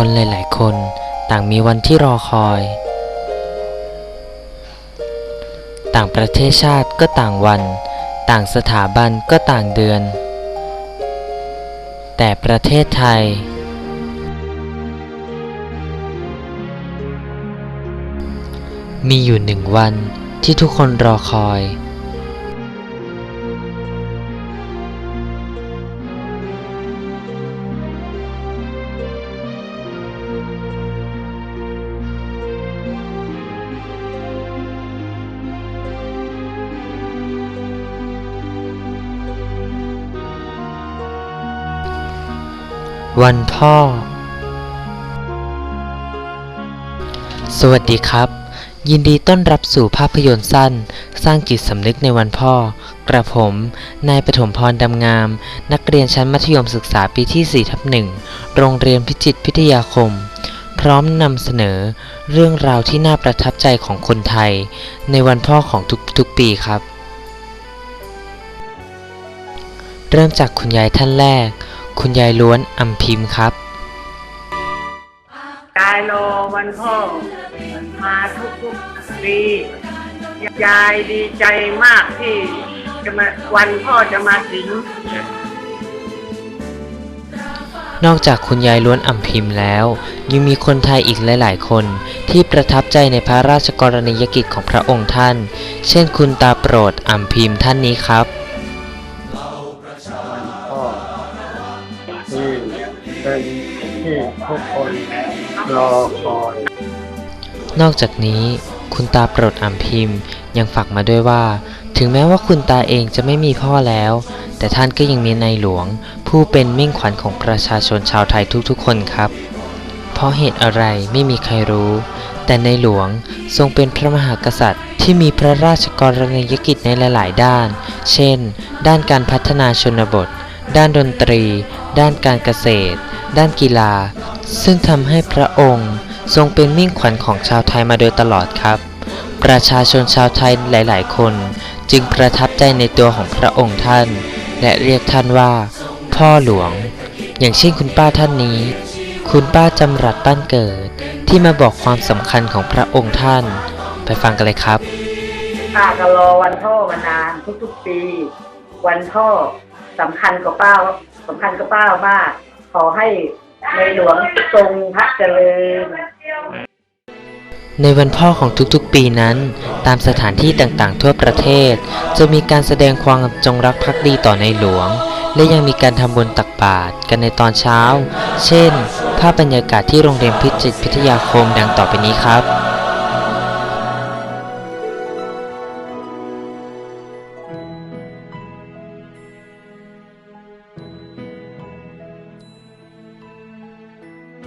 คนหลาย ๆ คนต่างมีวันที่รอคอย ต่างประเทศชาติก็ต่างวัน ต่างสถาบันก็ต่างเดือน แต่ประเทศไทย มีอยู่หนึ่งวันที่ทุกคนรอคอย วันพ่อ สวัสดีครับ ยินดีต้อนรับสู่ภาพยนตร์สั้น สร้างจิตสำนึกในวันพ่อ กระผม นายปฐมพรดำงาม นักเรียนชั้นมัธยมศึกษาปีที่4ทับหนึ่งโรงเรียนพิจิตรพิทยาคม พร้อมนำเสนอ เรื่องราวที่น่าประทับใจของคนไทย ในวันพ่อของทุกๆปีครับ เริ่มจากคุณยายท่านแรก คุณยายล้วนอำพิมพ์ครับยายรอวันพ่อมาทุกๆปียายดีใจมากที่จะมาวันพ่อจะมาถึง นอกจากคุณยายล้วนอ่ำพิมพ์แล้ว ยังมีคนไทยอีกหลาย ๆ คนที่ประทับใจในพระราชกรณียกิจของพระองค์ท่าน เช่นคุณตาโปรดอ่ำพิมพ์ท่านนี้ครับ ที่ทุกคนรอคอย นอกจากนี้คุณตาโปรดอ่ำพิมพ์ ยังฝากมาด้วยว่า ถึงแม้ว่าคุณตาเองจะไม่มีพ่อแล้ว แต่ท่านก็ยังมีในหลวง ผู้เป็นมิ่งขวัญของประชาชนชาวไทยทุกๆ คนครับ เพราะเหตุอะไรไม่มีใครรู้ แต่ในหลวงทรงเป็นพระมหากษัตริย์ ที่มีพระราชกรณียกิจในหลาย ๆ ด้าน เช่น ด้านการพัฒนาชนบท ด้านดนตรี ด้านการเกษตร ด้านกีฬา ซึ่งทำให้พระองค์ทรงเป็นมิ่งขวัญของชาวไทยมาโดยตลอดครับ ประชาชนชาวไทยหลาย ๆ คน จึงประทับใจในตัวของพระองค์ท่าน และเรียกท่านว่า พ่อหลวง อย่างเช่นคุณป้าท่านนี้ คุณป้าจำรัดบ้านเกิด ที่มาบอกความสำคัญของพระองค์ท่าน ไปฟังกันเลยครับป้าก็รอวันพ่อมานานทุกๆปี วันพ่อสำคัญกับป้าสำคัญกับป้ามาก ขอให้ในหลวงทรงพระเจริญ ในวันพ่อของทุกๆปีนั้น ตามสถานที่ต่างๆทั่วประเทศ จะมีการแสดงความจงรักภักดีต่อในหลวง และยังมีการทำบุญตักบาตรกันในตอนเช้า เช่น ภาพบรรยากาศที่โรงเรียนพิจิตรพิทยาคมดังต่อไปนี้ครับ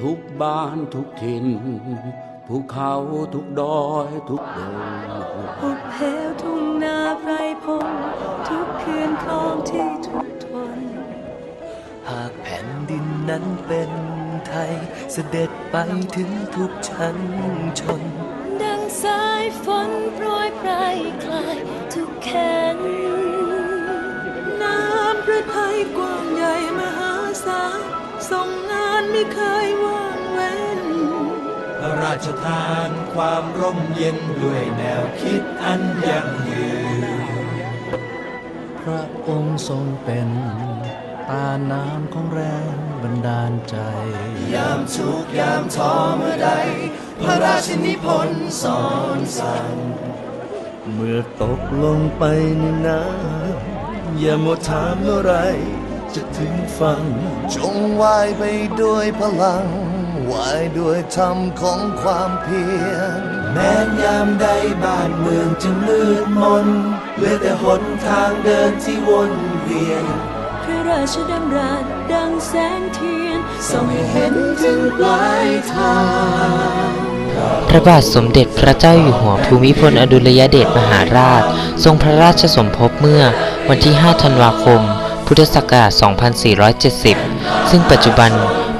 ทุกบ้านทุกถิ่นภูเขาทุกดอยทุกดงหุบเหวทุ่งนาไพรพงทุกคืนคลองที่ทุกทน หากแผ่นดินนั้นเป็นไทยเสด็จไปถึงทุกชั้นชน ดังสายฝนโปรยปลายคลายทุกแขนน้ำพระทัยกว้างใหญ่มหาศาลทรงงาน ไม่เคยว่างเว้น พระราชทานความร่มเย็นด้วยแนวคิดอันยั่งยืน พระองค์ทรงเป็นตาน้ำของแรงบันดาลใจ ยามทุกข์ยามท้อเมื่อใด พระราชนิพนธ์สอนสั่ง เมื่อตกลงไปในน้ำอย่ามัวถามเมื่อไร จะถึงฟังจงว่ายไปด้วยพลังว่ายด้วยธรรมของความเพียร แม้นยามใดบ้านเมืองจะมืดมนเหลือแต่หนทางเดินที่วนเวียน พระราชดำรัสดังแสงเทียนส่องให้เห็นถึงปลายทางพระบาทสมเด็จพระเจ้าอยู่หัวภูมิพลอดุลยเดชมหาราช ทรงพระราชสมภพเมื่อวันที่ 5 ธันวาคม พุทธศักราช 2470 ซึ่งปัจจุบัน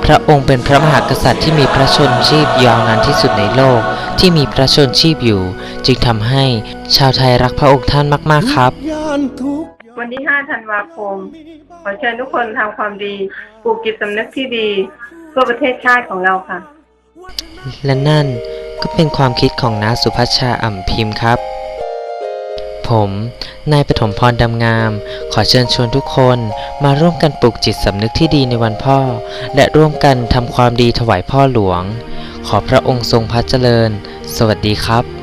พระองค์เป็นพระมหากษัตริย์ที่มีพระชนชีพยาวนานที่สุดในโลกที่มีพระชนชีพอยู่ จึงทำให้ชาวไทยรักพระองค์ท่านมาก ๆ ครับย่านทุกวันที่ 5 ธันวาคม ขอเชิญทุกคนทำความดีปลูกจิตสำนึกที่ดีเพื่อประเทศชาติของเราค่ะ และนั่นก็เป็นความคิดของน้าสุพัชชาอ่ำพิมพ์ครับ ผม นายปฐมพรดำงามข อเชิญชวนทุกคนมาร่วมกันปลูกจิตสำนึกที่ดีในวันพ่อ และร่วมกันทำความดีถวายพ่อหลวง ขอพระองค์ทรงพระเจริญ สวัสดีครับ